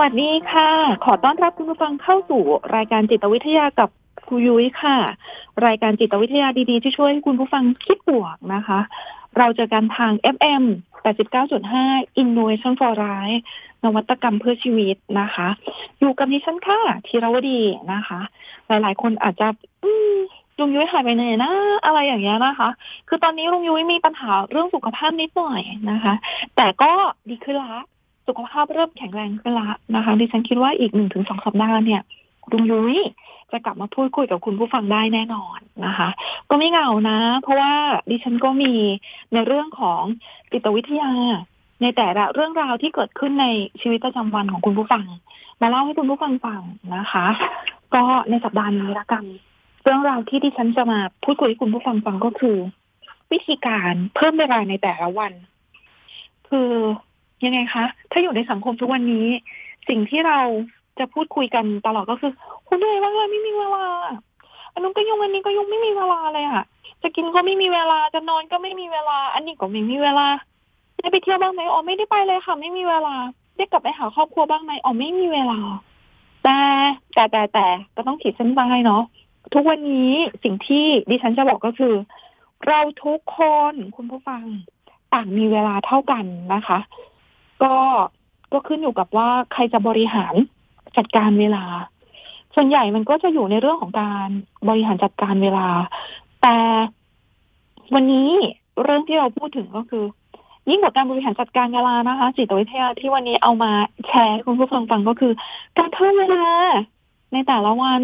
วัสดีค่ะ ขอต้อนรับคุณผู้ฟังเข้าสู่รายการจิตวิทยากับครูยุ้ยค่ะ รายการจิตวิทยาดีๆ ที่ช่วยให้คุณผู้ฟังคิดบวกนะคะ เราเจอกันทาง FM 89.5 Innovation for Life นวัตกรรมเพื่อชีวิตนะคะ อยู่กับดิฉันค่ะธีรวดีนะคะ หลายๆ คนอาจจะลุงยุ้ยหายไปไหนนะอะไรอย่างเงี้ยนะคะ คือตอนนี้ลุงยุ้ยมีปัญหาเรื่องสุขภาพนิดหน่อยนะคะ แต่ก็ดีขึ้นละ สุขภาพเริ่มแข็งแรงขึ้นละนะคะดิฉันคิดว่าอีกหนึ่งถึงสองสัปดาห์เนี่ยลุงยุ้ยจะกลับมาพูดคุยกับคุณผู้ฟังได้แน่นอนนะคะ ก็ไม่เหงานะ เพราะว่าดิฉันก็มีในเรื่องของจิตวิทยา ในแต่ละเรื่องราวที่เกิดขึ้นในชีวิตประจำวันของคุณผู้ฟัง มาเล่าให้คุณผู้ฟังฟังนะคะ ก็ในสัปดาห์นี้ละกัน เรื่องราวที่ดิฉันจะมาพูดคุยให้คุณผู้ฟังฟังก็คือ วิธีการเพิ่มเวลาในแต่ละวัน คือ ยังไงคะ ถ้าอยู่ในสังคมทุกวันนี้ สิ่งที่เราจะพูดคุยกันตลอดก็คือคุณเหนื่อยมากเลยไม่มีเวลาอันนู้นก็ยุ่งอันนี้ก็ยุ่งไม่มีเวลาเลยอะจะกินก็ไม่มีเวลาจะนอนก็ไม่มีเวลา อันนี้ก็ไม่มีเวลาได้ไปเที่ยวบ้างไหมอ๋อไม่ได้ไปเลยค่ะ ไม่มีเวลาได้กลับไปหาครอบครัวบ้างไหมอ๋อไม่มีเวลา แต่แต่แต่แต่ก็ต้องขีดเส้นใต้เนาะทุกวันนี้สิ่งที่ดิฉันจะบอกก็คือ เราทุกคนคุณผู้ฟังต่างมีเวลาเท่ากันนะคะ ก็ก็ขึ้นอยู่กับว่าใครจะบริหารจัดการเวลา ส่วนใหญ่มันก็จะอยู่ในเรื่องของการบริหารจัดการเวลา แต่วันนี้เรื่องที่เราพูดถึงก็คือ ยิ่งกว่าการบริหารจัดการเวลานะคะจิตวิทยาที่วันนี้เอามาแชร์คุณผู้ฟังฟังก็คือ การเพิ่มเวลาในแต่ละวัน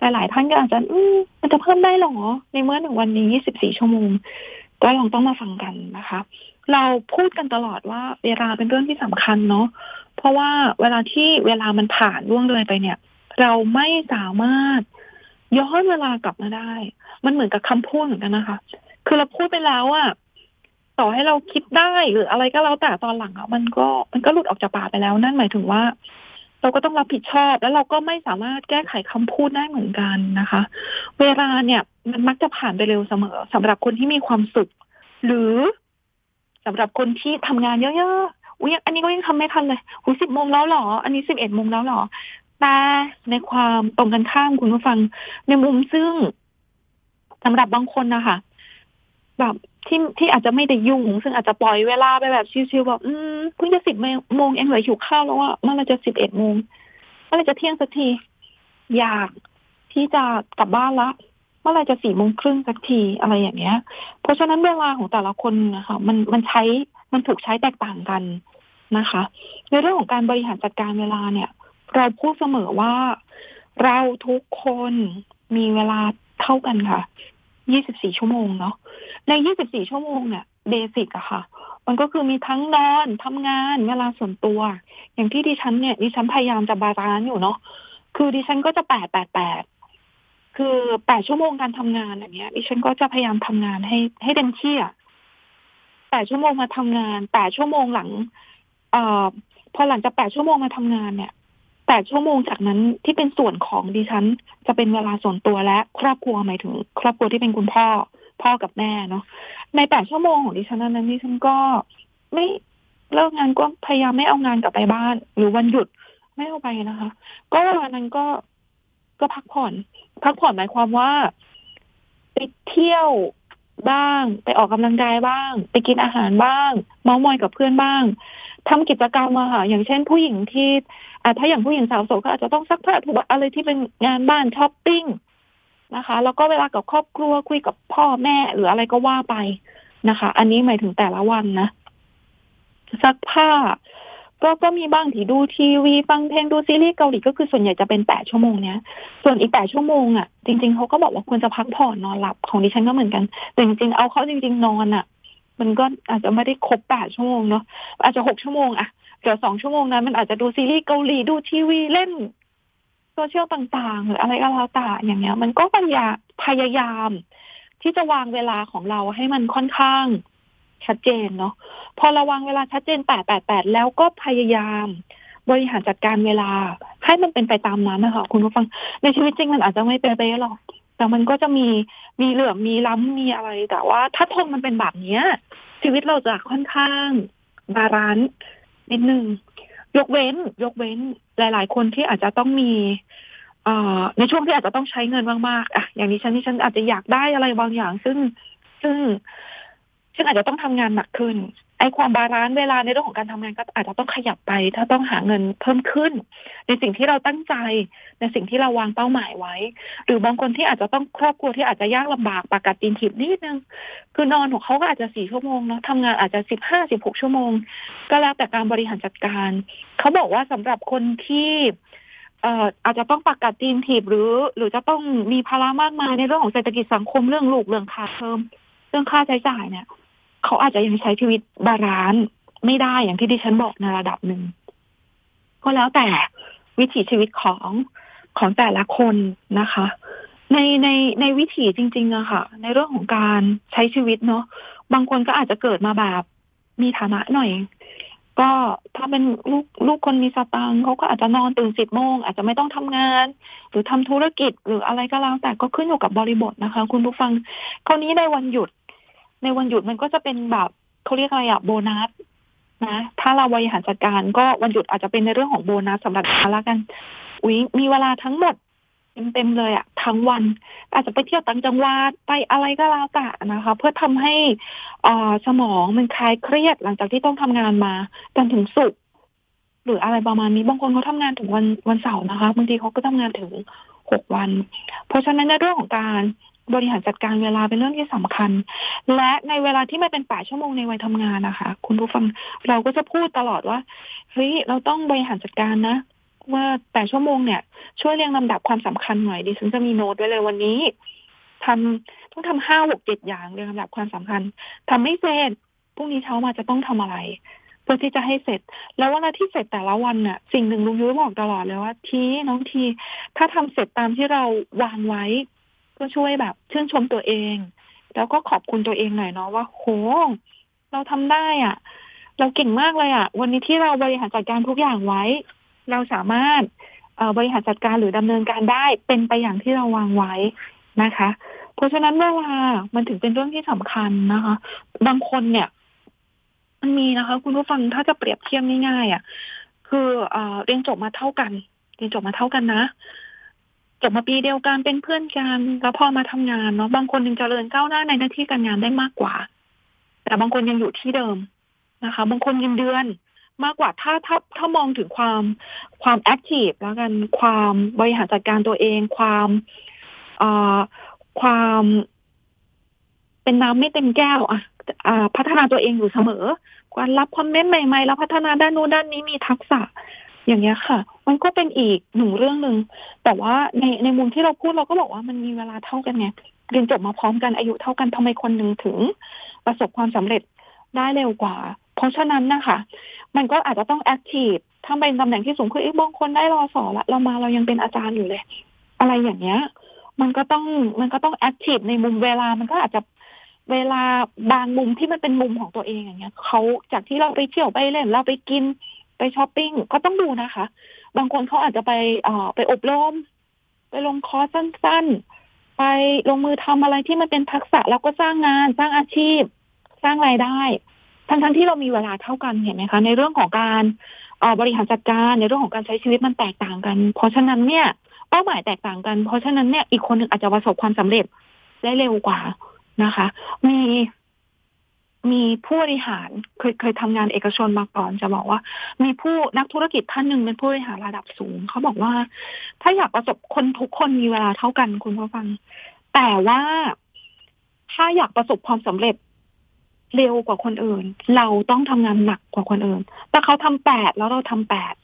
หลายๆท่านก็อาจจะมมันจะเพิ่มได้หรอ ในเมื่อหนึ่งวันนี้24 ชั่วโมง ก็ลองต้องมาฟังกันนะคะ เราพูดกันตลอดว่าเวลาเป็นเรื่องที่สำคัญเนาะเพราะว่าเวลาที่เวลามันผ่านล่วงเลยไปเนี่ย เราไม่สามารถย้อนเวลากลับมาได้ มันเหมือนกับคำพูดเหมือนกันนะคะ คือเราพูดไปแล้วอะต่อให้เราคิดได้หรืออะไรก็แล้วแต่ตอนหลังอะมันก็มันก็หลุดออกจากปากไปแล้วนั่นหมายถึงว่า เราก็ต้องรับผิดชอบ แล้วเราก็ไม่สามารถแก้ไขคำพูดได้เหมือนกันนะคะ เวลาเนี่ย มันมักจะผ่านไปเร็วเสมอสำหรับคนที่มีความสุข หรือ สำหรับคนที่ทำงานเยอะๆอุ้ยอันนี้ก็ยังทำไม่ทันเลยหูสิบโมงแล้วหรอ อันนี้สิบเอ็ดโมงแล้วหรอแต่ในความตรงกันข้ามคุณผู้ฟัง ในมุมซึ่งสำหรับบางคนนะคะแบบที่ที่อาจจะไม่ได้ยุ่ง ซึ่งอาจจะปล่อยเวลาไปแบบชิวๆแบบอืมเพิ่งจะสิบโมงเองเหลือหิวข้าวแล้วอะเมื่อไรจะสิบเอ็ดโมงเมื่อไรจะเที่ยงสักที อยากที่จะกลับบ้านละ เมื่อไรจะสี่โมงครึ่งสักทีอะไรอย่างเงี้ย เพราะฉะนั้นเวลาของแต่ละคนนะคะมันมันใช้มันถูกใช้แตกต่างกันนะคะ ในเรื่องของการบริหารจัดการเวลาเนี่ย เราพูดเสมอว่าเราทุกคนมีเวลาเท่ากันค่ะ 24 ชั่วโมงเนาะ ใน 24 ชั่วโมงเนี่ยเบสิกอะค่ะ มันก็คือมีทั้งนอนทำงาน เวลาส่วนตัว อย่างที่ดิฉันเนี่ยดิฉันพยายามจะบาลานซ์อยู่เนาะ คือดิฉันก็จะแปดแปดแปด คือแปดชั่วโมงการทำงานอย่างเงี้ยดิฉันก็จะพยายามทำงานให้ให้เต็มที่อะแปดชั่วโมงมาทำงานแปดชั่วโมงหลัง เอ่อพอหลังจากแปดชั่วโมงมาทำงานเนี่ยแปดชั่วโมงจากนั้นที่เป็นส่วนของดิฉัน จะเป็นเวลาส่วนตัวและ ครอบครัวหมายถึง ครอบครัวที่เป็นคุณพ่อ พ่อกับแม่เนาะในแปดชั่วโมงของดิฉันนั้นดิฉันก็ไม่เลิกงานก็พยายามไม่เอางานกลับไปบ้าน หรือวันหยุดไม่เอาไปนะคะ ก็เวลานั้นก็ก็พักผ่อน พักผ่อนหมายความว่าไปเที่ยวบ้าง ไปออกกำลังกายบ้าง ไปกินอาหารบ้าง เมามอยกับเพื่อนบ้างทำกิจกรรมอะค่ะ อย่างเช่นผู้หญิงที่อาถ้าอย่างผู้หญิงสาวโสดก็อาจจะต้องซักผ้าถูอะไรที่เป็นงานบ้านช้อปปิ้งนะคะ แล้วก็เวลากับครอบครัวคุยกับพ่อแม่หรืออะไรก็ว่าไปนะคะ อันนี้หมายถึงแต่ละวันนะซักผ้า ก็ก็มีบ้างที่ดูทีวีฟังเพลงดูซีรีส์เกาหลีก็คือส่วนใหญ่จะเป็นแปดชั่วโมงเนี้ย ส่วนอีกแปดชั่วโมงอะจริง ๆเขาก็บอกว่าควรจะพักผ่อนนอนหลับของดิฉันก็เหมือนกันแต่จริงๆเอาเขาจริง ๆ นอนอะ มันก็อาจจะไม่ได้ครบแปดชั่วโมงเนาะอาจจะหกชั่วโมงอะเดี๋ยวสองชั่วโมงนั้นมันอาจจะดูซีรีส์เกาหลีดูทีวีเล่นโซเชียลต่างๆ หรืออะไรก็แล้วแต่อย่างเงี้ย มันก็พยายาพยายามที่จะวางเวลาของเราให้มันค่อนข้าง ชัดเจนเนาะพอราวางเวลาชัดเจนแปดแปดแปดแล้วก็พยายาม บริหารจัดการเวลา ให้มันเป็นไปตามนั้นนะคะคุณผู้ฟังในชีวิตจริงมันอาจจะไม่เป๊ะๆหรอก แต่มันก็จะมีมีเหลื่อมมีล้ำมีอะไร แต่ว่าถ้าทนมันเป็นแบบเนี้ยชีวิตเราจะค่อนข้างบาลานซ์นิดนึงยกเว้น ยกเว้นหลาย ๆ คนที่อาจจะต้องมีอในช่วงที่อาจจะต้องใช้เงินมากๆอะอย่างนี้ฉันที่ฉันอาจจะอยากได้อะไรบางอย่าง ซึ่งซึ่ง ซึ่งอาจจะต้องทำงานหนักขึ้น ไอ้ความบาลานซ์เวลาในเรื่องของการทำงานก็อาจจะต้องขยับไป ถ้าต้องหาเงินเพิ่มขึ้น ในสิ่งที่เราตั้งใจ ในสิ่งที่เราวางเป้าหมายไว้ หรือบางคนที่อาจจะต้องครอบครัวที่อาจจะยากลำบากปากกัดตีนถีบนิดนึง คือนอนของเขาก็อาจจะสี่ชั่วโมงเนาะทำงานอาจจะสิบห้าสิบหกชั่วโมง ก็แล้วแต่การบริหารจัดการ เขาบอกว่าสำหรับคนที่เอ่ออาจจะต้องปากกัดตีนถีบหรือ หรือจะต้องมีภาระมากมายในเรื่องของเศรษฐกิจสังคมเรื่องลูกเรื่องค่าเทอมเรื่องค่าใช้จ่ายเนี่ย เขาอาจจะยังใช้ชีวิตบาลานซ์ไม่ได้อย่างที่ดิฉันบอกในระดับหนึ่งก็แล้วแต่วิถีชีวิตของของแต่ละคนนะคะ ในในในวิถีจริงๆอะค่ะ ในเรื่องของการใช้ชีวิตเนาะบางคนก็อาจจะเกิดมาแบบมีฐานะหน่อย ก็ถ้าเป็นลูกลูกคนมีสตังค์เขาก็อาจจะนอนตื่นสิบโมงอาจจะไม่ต้องทำงาน หรือทำธุรกิจหรืออะไรก็แล้วแต่ก็ขึ้นอยู่กับบริบทนะคะ คุณผู้ฟังคราวนี้ในวันหยุด ในวันหยุดมันก็จะเป็นแบบเขาเรียกอะไรอะโบนัสนะถ้าเราบริหารจัดการก็วันหยุดอาจจะเป็นในเรื่องของโบนัสสำหรับเราละกันอุ้ยมีเวลาทั้งหมดเต็มๆเลยอะทั้งวัน อาจจะไปเที่ยวต่างจังหวัดไปอะไรก็แล้วแต่นะคะ เพื่อทำให้อ่าสมองมันคลายเครียดหลังจากที่ต้องทำงานมาจนถึงสุกหรืออะไรประมาณนี้บางคนเขาทำงานถึงวันวันเสาร์นะคะบางทีเขาก็ทำงานถึงหกวัน เพราะฉะนั้นในเรื่องของการ บริหารจัดการเวลาเป็นเรื่องที่สำคัญ และในเวลาที่ไม่เป็นแปดชั่วโมงในวัยทำงานนะคะ คุณผู้ฟังเราก็จะพูดตลอดว่าเฮ้ยเราต้องบริหารจัดการนะ ว่าแปดชั่วโมงเนี่ย ช่วยเรียงลำดับความสำคัญหน่อยดิฉันจะมีโน้ตไว้เลยวันนี้ทำต้องทำห้าหกเจ็ดอย่างเรียงลำดับความสำคัญทำไม่เสร็จพรุ่งนี้เช้ามาจะต้องทำอะไรเพื่อที่จะให้เสร็จ แล้วเวลาที่เสร็จแต่ละวันน่ะ สิ่งหนึ่งลุงยุ้ยบอกตลอดเลยว่าทีน้องที ถ้าทำเสร็จตามที่เราวางไว้ ก็ช่วยแบบชื่นชมตัวเอง แล้วก็ขอบคุณตัวเองหน่อยเนาะว่าโหเราทำได้อะ เราเก่งมากเลยอะ วันนี้ที่เราบริหารจัดการทุกอย่างไว้ เราสามารถบริหารจัดการหรือดำเนินการได้เป็นไปอย่างที่เราวางไว้นะคะ เพราะฉะนั้นเวลามันถึงเป็นเรื่องที่สำคัญนะคะ บางคนเนี่ย มันมีนะคะ คุณผู้ฟังถ้าจะเปรียบเทียบง่ายๆอะคือเอเรียนจบมาเท่ากันเรียนจบมาเท่ากันนะ จบมาปีเดียวกันเป็นเพื่อนกันแล้วพอมาทำงานเนาะบางคนยังเจริญก้าวหน้าในหน้าที่การงานได้มากกว่า แต่บางคนยังอยู่ที่เดิมนะคะ บางคนเงินเดือนมากกว่าถ้าถ้าถ้ามองถึงความความแอคทีฟแล้วกันความบริหารจัดการตัวเอง ความเอ่อความ เป็นน้ำไม่เต็มแก้วอะอ่าพัฒนาตัวเองอยู่เสมอการรับคอมเมนต์ใหม่ๆ แล้วพัฒนาด้านนู้นด้านนี้มีทักษะ อย่างเงี้ยค่ะ มันก็เป็นอีกหนึ่งเรื่องหนึ่งแต่ว่าในในมุมที่เราพูดเราก็บอกว่ามันมีเวลาเท่ากันไงเรียนจบมาพร้อมกันอายุเท่ากันทำไมคนหนึ่งถึง ประสบความสำเร็จได้เร็วกว่า เพราะฉะนั้นนะคะ มันก็อาจจะต้องแอคทีฟถ้าเป็นตำแหน่งที่สูงขึ้นอีกบางคนได้รอสอละเรามาเรายังเป็นอาจารย์อยู่เลย อะไรอย่างเงี้ย มันก็ต้องมันก็ต้องแอคทีฟในมุมเวลามันก็อาจจะเวลาบางมุมที่มันเป็นมุมของตัวเองอย่างเงี้ยเขาจากที่เราไปเที่ยวไปเล่นเราไปกินไปช้อปปิ้งก็ต้องดูนะคะ บางคนเขาอาจจะไปอ่อไปอบรม ไปลงคอร์สสั้น ๆ ไปลงมือทำอะไรที่มันเป็นทักษะแล้วก็สร้างงานสร้างอาชีพ สร้างรายได้ ทั้งๆที่เรามีเวลาเท่ากันเห็นไหมคะ ในเรื่องของการบริหารจัดการในเรื่องของการใช้ชีวิตมันแตกต่างกัน เพราะฉะนั้นเนี่ยเป้าหมายแตกต่างกัน เพราะฉะนั้นเนี่ยอีกคนหนึ่งอาจจะประสบความสำเร็จได้เร็วกว่านะคะ มี มีผู้บริหารเคยเคยทำงานเอกชนมาก่อน จะบอกว่า มีผู้นักธุรกิจท่านหนึ่งเป็นผู้บริหารระดับสูง เขาบอกว่า ถ้าอยากประสบคนทุกคนมีเวลาเท่ากันคุณผู้ฟัง แต่ว่าถ้าอยากประสบความสำเร็จเร็วกว่าคนอื่น เราต้องทำงานหนักกว่าคนอื่น แต่เขาทำแปดแล้วเราทำแปด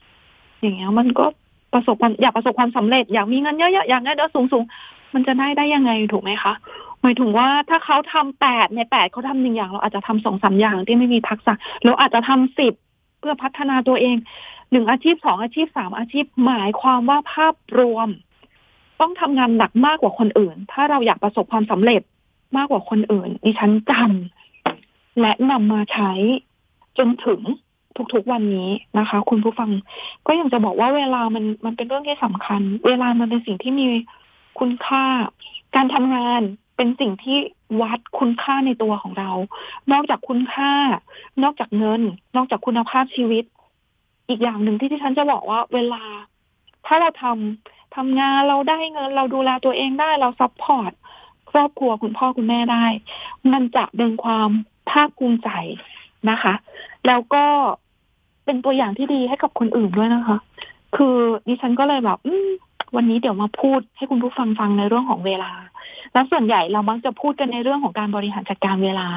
อย่างเงี้ยมันก็ ประสบความอยากประสบความสำเร็จอยากมีเงินเยอะๆอยากได้เดือนสูงๆมันจะได้ได้ยังไงถูกไหมคะหมายถึงว่าถ้าเขาทำแปดในแปดเขาทำหนึ่งอย่าง เราอาจจะทำสองสามอย่างที่ไม่มีทักษะเราอาจจะทำสิบเพื่อพัฒนาตัวเองหนึ่งอาชีพสองอาชีพสามอาชีพหมายความว่าภาพรวม ต้องทำงานหนักมากกว่าคนอื่น ถ้าเราอยากประสบความสำเร็จมากกว่าคนอื่น ดิฉันจำและนำมาใช้จนถึง ทุกๆวันนี้นะคะ คุณผู้ฟังก็ยังจะบอกว่าเวลามันมันเป็นเรื่องที่สำคัญ เวลามันเป็นสิ่งที่มีคุณค่า การทำงานเป็นสิ่งที่วัดคุณค่าในตัวของเรา นอกจากคุณค่า นอกจากเงิน นอกจากคุณภาพชีวิต อีกอย่างหนึ่งที่ที่ฉันจะบอกว่า เวลา ถ้าเราทำทำงานเราได้เงิน เราดูแลตัวเองได้เราซัพพอร์ตครอบครัวคุณพ่อคุณแม่ได้ มันจะเป็นความภาคภูมิใจนะคะ แล้วก็ เป็นตัวอย่างที่ดีให้กับคนอื่นด้วยนะคะ คือดิฉันก็เลยแบบวันนี้เดี๋ยวมาพูดให้คุณผู้ฟังฟังในเรื่องของเวลา แล้วส่วนใหญ่เรามักจะพูดกันในเรื่องของการบริหารจัดการเวลา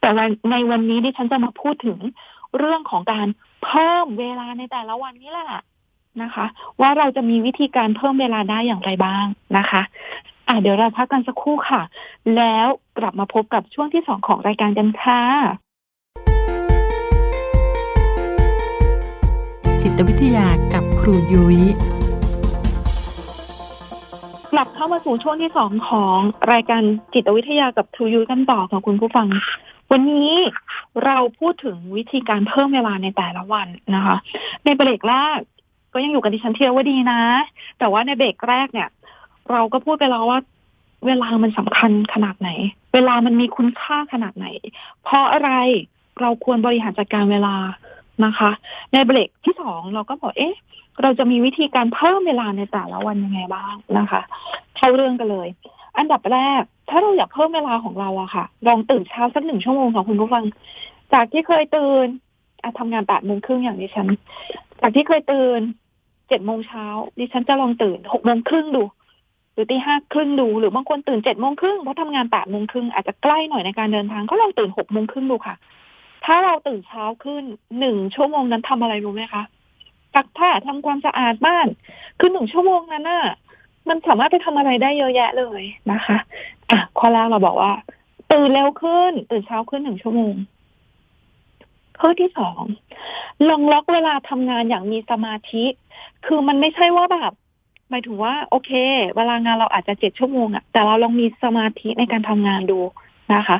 แต่วันในวันนี้ดิฉันจะมาพูดถึงเรื่องของการเพิ่มเวลาในแต่ละวันนี้แหละนะคะ ว่าเราจะมีวิธีการเพิ่มเวลาได้อย่างไรบ้างนะคะ อะเดี๋ยวเราพักกันสักครู่ค่ะ แล้วกลับมาพบกับช่วงที่สองของรายการกันค่ะ จิตวิทยากับครูยุย้ยกลับเข้ามาสู่ช่วงที่สองของรายการจิตวิทยากับครูยุ้ยกันต่อค่ะคุณผู้ฟัง วันนี้เราพูดถึงวิธีการเพิ่มเวลาในแต่ละวันนะคะ ในเบรกแรกก็ยังอยู่กับดิฉันเทียวว่าดีนะ แต่ว่าในเบรกแรกเนี่ย เราก็พูดไปแล้วว่าเวลามันสำคัญขนาดไหน เวลามันมีคุณค่าขนาดไหน เพราะอะไรเราควรบริหารจัดการเวลา นะคะ ในเบรกที่สองเราก็บอกเอ๊ะ เราจะมีวิธีการเพิ่มเวลาในแต่ละวันยังไงบ้างนะคะ เข้าเรื่องกันเลย อันดับแรก ถ้าเราอยากเพิ่มเวลาของเราอะค่ะ ลองตื่นเช้าสักหนึ่งชั่วโมงค่ะคุณผู้ฟัง จากที่เคยตื่นอะทำงานแปดโมงครึ่งอย่างดิฉัน จากที่เคยตื่นเจ็ดโมงเช้าดิฉันจะลองตื่นหกโมงครึ่งดู หรือตีห้าครึ่งดู หรือบางคนตื่นเจ็ดโมงครึ่งเพราะทำงานแปดโมงครึ่งอาจจะใกล้หน่อยในการเดินทางก็ลองตื่นหกโมงครึ่งดูค่ะ ถ้าเราตื่นเช้าขึ้นหนึ่งชั่วโมงนั้นทำอะไรรู้ไหมคะซักผ้าทำความสะอาดบ้าน คือหนึ่งชั่วโมงนั้นน่ะ มันสามารถไปทำอะไรได้เยอะแยะเลยนะคะ อะข้อแรกเราบอกว่า ตื่นเร็วขึ้น ตื่นเช้าขึ้นหนึ่งชั่วโมงข้อที่สองลองล็อกเวลาทำงานอย่างมีสมาธิ คือมันไม่ใช่ว่าแบบหมายถึงว่า โอเค เวลางานเราอาจจะเจ็ดชั่วโมงอะแต่เราลองมีสมาธิในการทำงานดูนะคะ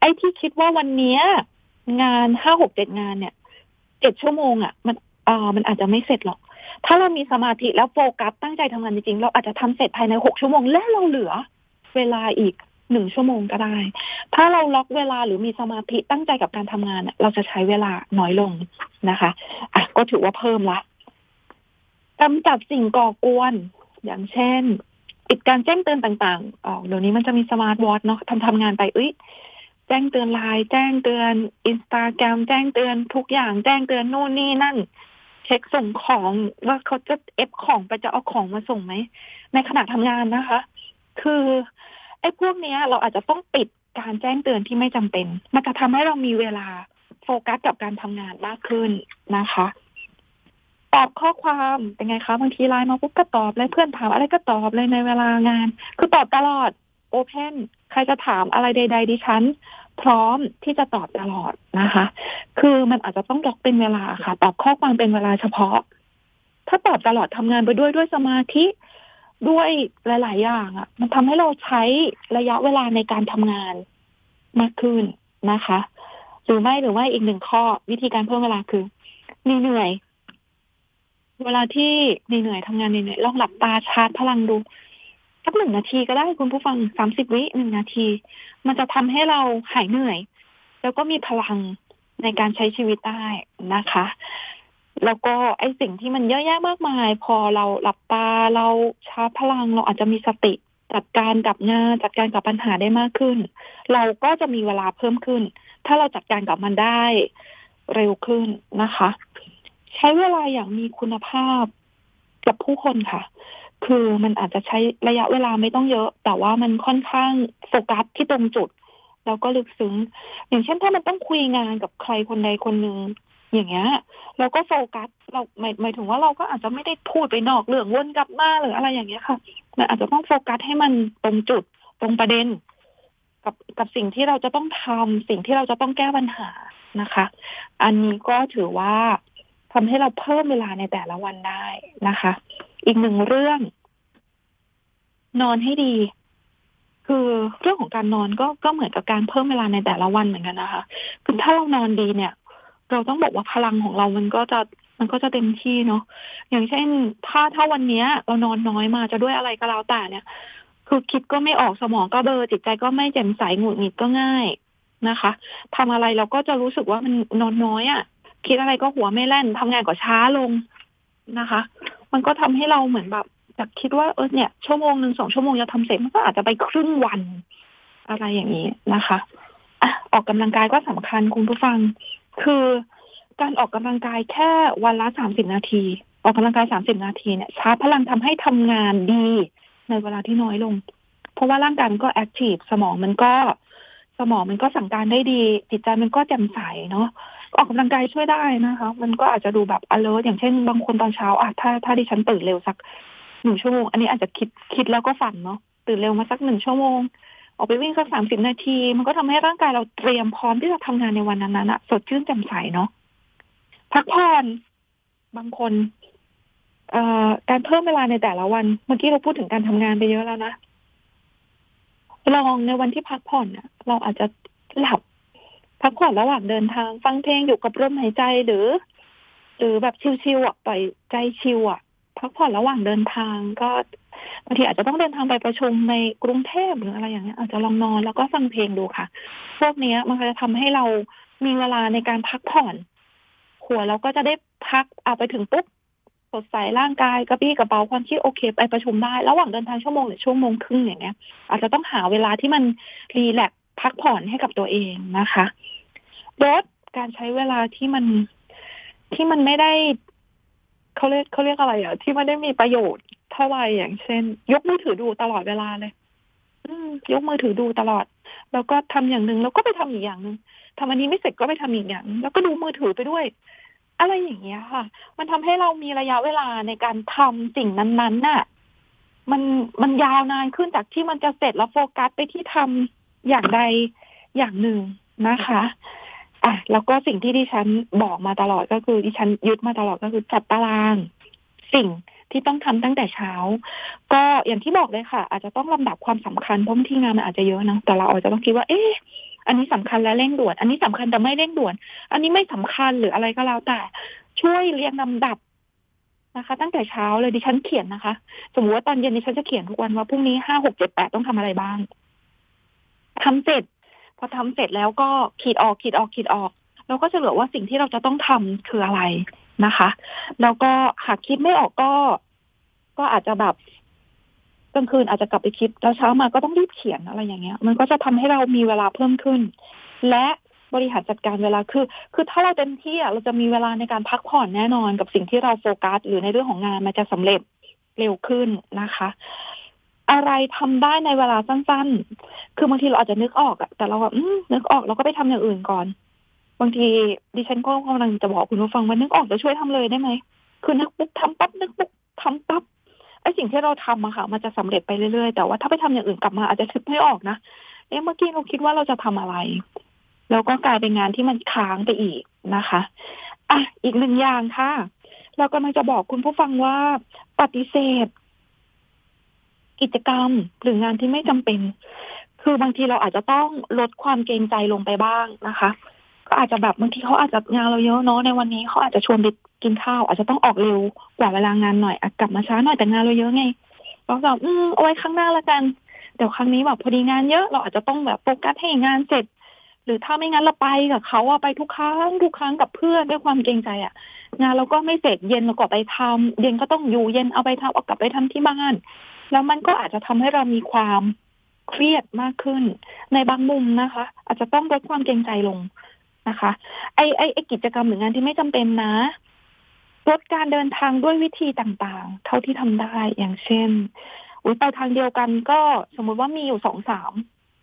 ไอ้ที่คิดว่าวันเนี้ย งานห้าหกเจ็ดงานเนี่ยเจ็ดชั่วโมงอะมันอ่ามันอาจจะไม่เสร็จหรอก ถ้าเรามีสมาธิแล้วโฟกัสตั้งใจทำงานจริงๆ เราอาจจะทำเสร็จภายในหกชั่วโมง และเราเหลือ เวลาอีกหนึ่งชั่วโมงก็ได้ ถ้าเราล็อกเวลาหรือมีสมาธิตั้งใจกับการทำงานน่ะเราจะใช้เวลาน้อยลงนะคะ อะก็ถือว่าเพิ่มละกำจัดสิ่งก่อกวน อย่างเช่นปิดการแจ้งเตือนต่างๆ ออกเดี๋ยวนี้มันจะมีสมาร์ทวอทเนาะทำทำงานไปเอ้ย แจ้งเตือนไลน์แจ้งเตือนอินสตาแกรมแจ้งเตือนทุกอย่าง แจ้งเตือนโน่นนี่นั่น เช็คส่งของว่าเขาจะเอฟของไปจะเอาของมาส่งไหม ในขณะทำงานนะคะ คือไอ้พวกเนี้ย เราอาจจะต้องปิดการแจ้งเตือนที่ไม่จำเป็น มันจะทำให้เรามีเวลาโฟกัสกับการทำงานมากขึ้นนะคะตอบข้อความเป็นไงคะบางทีไลน์มาปุ๊บก็ตอบเลยเพื่อนถามอะไรก็ตอบเลยในเวลางาน คือตอบตลอด โอเพนใครจะถามอะไรใด ๆ ดิฉัน พร้อมที่จะตอบตลอดนะคะ คือมันอาจจะต้องล็อกเป็นเวลาค่ะ ตอบข้อความเป็นเวลาเฉพาะ ถ้าตอบตลอดทำงานไปด้วยด้วยสมาธิด้วยหลาย ๆ อย่างอะ มันทำให้เราใช้ระยะเวลาในการทำงานมากขึ้นนะคะ หรือไม่หรือว่าอีกหนึ่งข้อวิธีการเพิ่มเวลาคือเหนื่อยเวลาที่เหนื่อยทำงานเหนื่อยลองหลับตาชาร์จพลังดู สักหนึ่งนาทีก็ได้คุณผู้ฟังสามสิบวิหนึ่งนาที มันจะทำให้เราหายเหนื่อย แล้วก็มีพลังในการใช้ชีวิตได้นะคะ แล้วก็ไอสิ่งที่มันเยอะแยะมากมาย พอเราหลับตาเราชาร์จพลังเราอาจจะมีสติจัดการกับงานจัดการกับปัญหาได้มากขึ้น เราก็จะมีเวลาเพิ่มขึ้น ถ้าเราจัดการกับมันได้เร็วขึ้นนะคะ ใช้เวลาอย่างมีคุณภาพกับผู้คนค่ะ คือมันอาจจะใช้ระยะเวลาไม่ต้องเยอะ แต่ว่ามันค่อนข้างโฟกัสที่ตรงจุด แล้วก็ลึกซึ้ง อย่างเช่นถ้ามันต้องคุยงานกับใครคนใดคนหนึ่งอย่างเงี้ยเราก็โฟกัสเราหมายหมายถึงว่าเราก็อาจจะไม่ได้พูดไปนอกเรื่องวนกลับมาหรืออะไรอย่างเงี้ยค่ะมันอาจจะต้องโฟกัสให้มันตรงจุดตรงประเด็น กับกับสิ่งที่เราจะต้องทำสิ่งที่เราจะต้องแก้ปัญหานะคะ อันนี้ก็ถือว่า ทำให้เราเพิ่มเวลาในแต่ละวันได้นะคะ อีกหนึ่งเรื่อง นอนให้ดี คือเรื่องของการนอนก็ก็เหมือนกับการเพิ่มเวลาในแต่ละวันเหมือนกันนะคะคือถ้าเรานอนดีเนี่ย เราต้องบอกว่าพลังของเรามันก็จะมันก็จะเต็มที่เนาะอย่างเช่น ถ้าถ้าวันเนี้ย เรานอนน้อยมาจะด้วยอะไรก็แล้วแต่เนี่ย คือคิดก็ไม่ออกสมองก็เบลอจิตใจก็ไม่แจ่มใสหงุดหงิดก็ง่ายนะคะทำอะไรเราก็จะรู้สึกว่ามันนอนน้อยอะ่ะ คิดอะไรก็หัวไม่แล่นทำงานก็ช้าลงนะคะ มันก็ทำให้เราเหมือนแบบจากคิดว่าเออเนี่ยชั่วโมงหนึ่งสองชั่วโมงจะทำเสร็จมันก็อาจจะไปครึ่งวันอะไรอย่างนี้นะคะอะออกกำลังกายก็สำคัญคุณผู้ฟัง คือการออกกำลังกายแค่วันละสามสิบนาที ออกกำลังกายสามสิบนาทีเนี่ยชาร์จพลังทำให้ทำงานดีในเวลาที่น้อยลง เพราะว่าร่างกายมันก็แอคทีฟสมองมันก็ สมองมันก็สั่งการได้ดี จิตใจมันก็แจ่มใสเนาะ ออกกำลังกายช่วยได้นะคะ มันก็อาจจะดูแบบ alert อย่างเช่น บางคนตอนเช้าอะถ้าถ้าดิฉันตื่นเร็วสักหนึ่งชั่วโมง อันนี้อาจจะคิดคิดแล้วก็ฝันเนาะตื่นเร็วมาสักหนึ่งชั่วโมง ออกไปวิ่งสักสามสิบนาที มันก็ทำให้ร่างกายเราเตรียมพร้อมที่จะทำงานในวันนั้นๆอะสดชื่นแจ่มใสเนาะพักผ่อนบางคนเอ่อการเพิ่มเวลาในแต่ละวัน เมื่อกี้เราพูดถึงการทำงานไปเยอะแล้วนะลองในวันที่พักผ่อนเนี่ยเราอาจจะหลับ พักผ่อนระหว่างเดินทางฟังเพลงอยู่กับลมหายใจหรือ หรือแบบชิวๆอะปล่อยใจชิวอะพักผ่อนระหว่างเดินทางก็บางทีอาจจะต้องเดินทางไปประชุมในกรุงเทพหรืออะไรอย่างเงี้ยอาจจะลองนอนแล้วก็ฟังเพลงดูค่ะ พวกเนี้ยมันจะทำให้เรามีเวลาในการพักผ่อน หัวเราก็จะได้พักเอาไปถึงปุ๊บสดใสร่างกายกระปี้กระเป๋าความคิดโอเค ไปประชุมได้ ระหว่างเดินทางชั่วโมงหรือชั่วโมงครึ่งอย่างเงี้ย อาจจะต้องหาเวลาที่มันรีแลก พักผ่อนให้กับตัวเองนะคะลดการใช้เวลาที่มันที่มันไม่ได้เขาเรียกเขาเรียกอะไรอะ ที่ไม่ได้มีประโยชน์เท่าไหร่อย่างเช่น ยกมือถือดูตลอดเวลาเลย อืม ยกมือถือดูตลอด แล้วก็ทำอย่างหนึ่งแล้วก็ไปทำอีกอย่างหนึ่งทำอันนี้ไม่เสร็จก็ไปทำอีกอย่าง แล้วก็ดูมือถือไปด้วย อะไรอย่างเงี้ยค่ะ มันทำให้เรามีระยะเวลาในการทำสิ่งนั้นๆน่ะ มันมันยาวนานขึ้นจากที่มันจะเสร็จแล้วโฟกัสไปที่ทำ อย่างใดอย่างหนึ่งนะคะอะแล้วก็สิ่งที่ดิฉันบอกมาตลอดก็คือดิฉันยึดมาตลอดก็คือจัดตาราง สิ่งที่ต้องทำตั้งแต่เช้า ก็อย่างที่บอกเลยค่ะ อาจจะต้องลำดับความสำคัญเพราะบาที่งานมันอาจจะเยอะนะแต่เราอาจจะต้องคิดว่า เอ๊ะอันนี้สำคัญและเร่งด่วน อันนี้สำคัญแต่ไม่เร่งด่วน อันนี้ไม่สำคัญหรืออะไรก็แล้วแต่ช่วยเรียงลำดับนะคะ ตั้งแต่เช้าเลยดิฉันเขียนนะคะ สมมติว่าตอนเย็นดิฉันจะเขียนทุกวันว่าพรุ่งนี้ห้าหกเจ็ดแปดต้องทำอะไรบ้าง ทำเสร็จ พอทำเสร็จแล้วก็ขีดออกขีดออกขีดออก เราก็จะเหลือว่าสิ่งที่เราจะต้องทำคืออะไรนะคะ แล้วก็หากคิดไม่ออกก็ ก็อาจจะแบบกลางคืนอาจจะกลับไปคิดแล้วเช้ามาก็ต้องรีบเขียนอะไรอย่างเงี้ย มันก็จะทำให้เรามีเวลาเพิ่มขึ้น และบริหารจัดการเวลาคือ คือถ้าเราเต็มที่อะเราจะมีเวลาในการพักผ่อนแน่นอนกับสิ่งที่เราโฟกัส หรือในเรื่องของงานมันจะสำเร็จเร็วขึ้นนะคะ อะไรทำได้ในเวลาสั้น ๆ คือบางทีเราอาจจะนึกออกอะแต่เราแบบนึกออกเราก็ไปทำอย่างอื่นก่อน บางทีดิฉันก็กำลังจะบอกคุณผู้ฟังว่านึกออกจะช่วยทำเลยได้ไหม คือนึกปุ๊บทำปั๊บนึกปุ๊บทำปั๊บไอสิ่งที่เราทำอะค่ะ มันจะสำเร็จไปเรื่อยๆ แต่ว่าถ้าไปทำอย่างอื่นกลับมาอาจจะนึกไม่ออกนะ เอ๊ะเมื่อกี้เราคิดว่าเราจะทำอะไร แล้วก็กลายเป็นงานที่มันค้างไปอีกนะคะอะอีกหนึ่งอย่างค่ะ เรากำลังจะบอกคุณผู้ฟังว่าปฏิเสธ กิจกรรมหรืองานที่ไม่จำเป็น คือบางทีเราอาจจะต้องลดความเกรงใจลงไปบ้างนะคะ ก็อาจจะแบบบางทีเขาอาจจะงานเราเยอะเนาะในวันนี้เขาอาจจะชวนไปกินข้าว อาจจะต้องออกเร็วกว่าเวลางานหน่อยอกลับมาช้าหน่อยแต่งานเราเยอะไงเราก็อืมเอาไว้ข้างหน้าละกันเดี๋ยวครั้งนี้แบบพอดีงานเยอะเราอาจจะต้องแบบโฟกัสให้งานเสร็จ หรือถ้าไม่งั้นเราไปกับเขาอะไปทุกครั้งทุกครั้งกับเพื่อนด้วยความเกรงใจอะงานเราก็ไม่เสร็จเย็นเราก็ไปทำเย็นก็ต้องอยู่เย็นเอาไปทำเอากลับไปทำที่บ้าน แล้วมันก็อาจจะทำให้เรามีความเครียดมากขึ้น ในบางมุมนะคะ อาจจะต้องลดความเกรงใจลงนะคะ ไอไอไอกิจกรรมหรืองานที่ไม่จำเป็นนะลดการเดินทางด้วยวิธีต่างๆ เท่าที่ทำได้อย่างเช่นอุ้ยไปทางเดียวกันก็สมมุติว่ามีอยู่สองสาม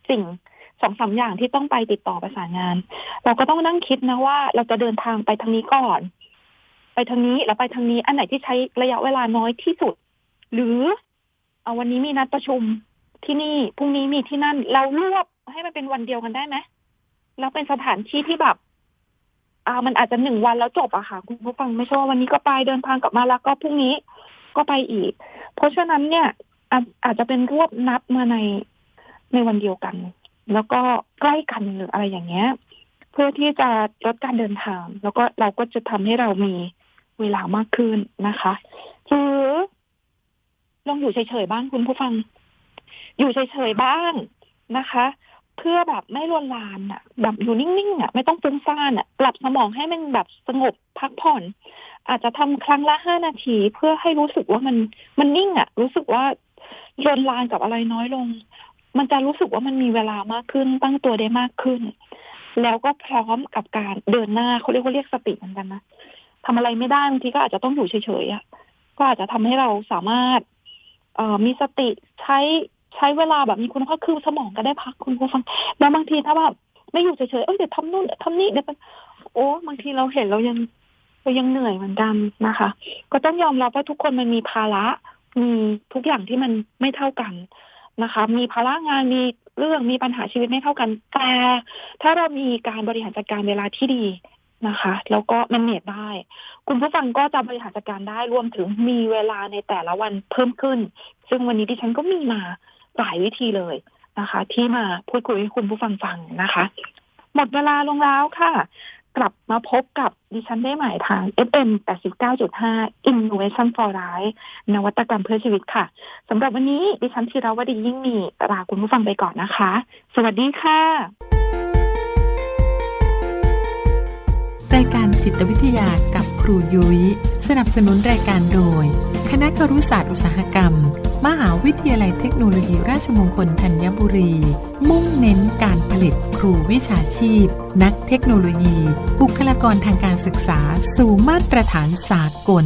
สิ่งสองสามอย่างที่ต้องไปติดต่อประสานงาน เราก็ต้องนั่งคิดนะว่าเราจะเดินทางไปทางนี้ก่อน ไปทางนี้แล้วไปทางนี้อันไหนที่ใช้ระยะเวลาน้อยที่สุด หรือ เอาวันนี้มีนัดประชุมที่นี่พรุ่งนี้มีที่นั่น เรารวบให้มันเป็นวันเดียวกันได้ไหมแล้วเป็นสถานที่ที่แบบอ่ามันอาจจะหนึ่งวันแล้วจบอะค่ะ คุณผู้ฟังไม่ใช่ว่าวันนี้ก็ไปเดินทางกลับมาแล้วก็พรุ่งนี้ก็ไปอีก เพราะฉะนั้นเนี่ยอาจอาจจะเป็นรวบนับมาในในวันเดียวกัน แล้วก็ใกล้กันหรืออะไรอย่างเงี้ย เพื่อที่จะลดการเดินทาง แล้วก็เราก็จะทำให้เรามีเวลามากขึ้นนะคะหรือ ลองอยู่เฉยๆบ้างคุณผู้ฟัง อยู่เฉยๆบ้างนะคะ เพื่อแบบไม่ลวนลานอะ แบบอยู่นิ่งๆอะไม่ต้องฟุ้งซ่านอะปรับสมองให้มันแบบสงบพักผ่อน อาจจะทำครั้งละห้านาที เพื่อให้รู้สึกว่ามันมันนิ่งอะ รู้สึกว่าลวนลานกับอะไรน้อยลง มันจะรู้สึกว่ามันมีเวลามากขึ้น ตั้งตัวได้มากขึ้น แล้วก็พร้อมกับการเดินหน้าเขาเรียกว่าเรียกสติเหมือนกันนะทำอะไรไม่ได้บางทีก็อาจจะต้องอยู่เฉยๆอะก็อาจจะทำให้เราสามารถ มีสติใช้ใช้เวลาแบบมีคุณภาพคือสมองก็ได้พักคุณผู้ฟังแล้วบางทีถ้าแบบไม่อยู่เฉยๆเอ้ยเดี๋ยวทำนู่นทำนี่เดี๋ยวไปโอ้บางทีเราเห็นเรายังเรายังเหนื่อยเหมือนกันนะคะ ก็ต้องยอมรับว่าทุกคนมันมีภาระมีทุกอย่างที่มันไม่เท่ากันนะคะ มีภาระงานมีเรื่องมีปัญหาชีวิตไม่เท่ากันแต่ถ้าเรามีการบริหารจัดการเวลาที่ดี นะคะ แล้วก็มันเนตได้ คุณผู้ฟังก็จะบริหารจัดการได้รวมถึงมีเวลาในแต่ละวันเพิ่มขึ้น ซึ่งวันนี้ดิฉันก็มีมาหลายวิธีเลยนะคะ ที่มาพูดคุยให้คุณผู้ฟังฟังนะคะ หมดเวลาลงแล้วค่ะ กลับมาพบกับดิฉันได้ใหม่ทาง FM 89.5 Innovation for Life นวัตกรรมเพื่อชีวิตค่ะสำหรับวันนี้ดิฉันธีรวดียิ่งมีลาคุณผู้ฟังไปก่อนนะคะ สวัสดีค่ะ รายการจิตวิทยากับครูยุย้ย สนับสนุนรายการโดย คณะครุศาสตร์อุตสาหกรรม มหาวิทยาลัยเทคโนโลยีราชมงคลธัญบุรี มุ่งเน้นการผลิตครูวิชาชีพ นักเทคโนโลยี บุคลากรทางการศึกษา สู่มาตรฐานสากล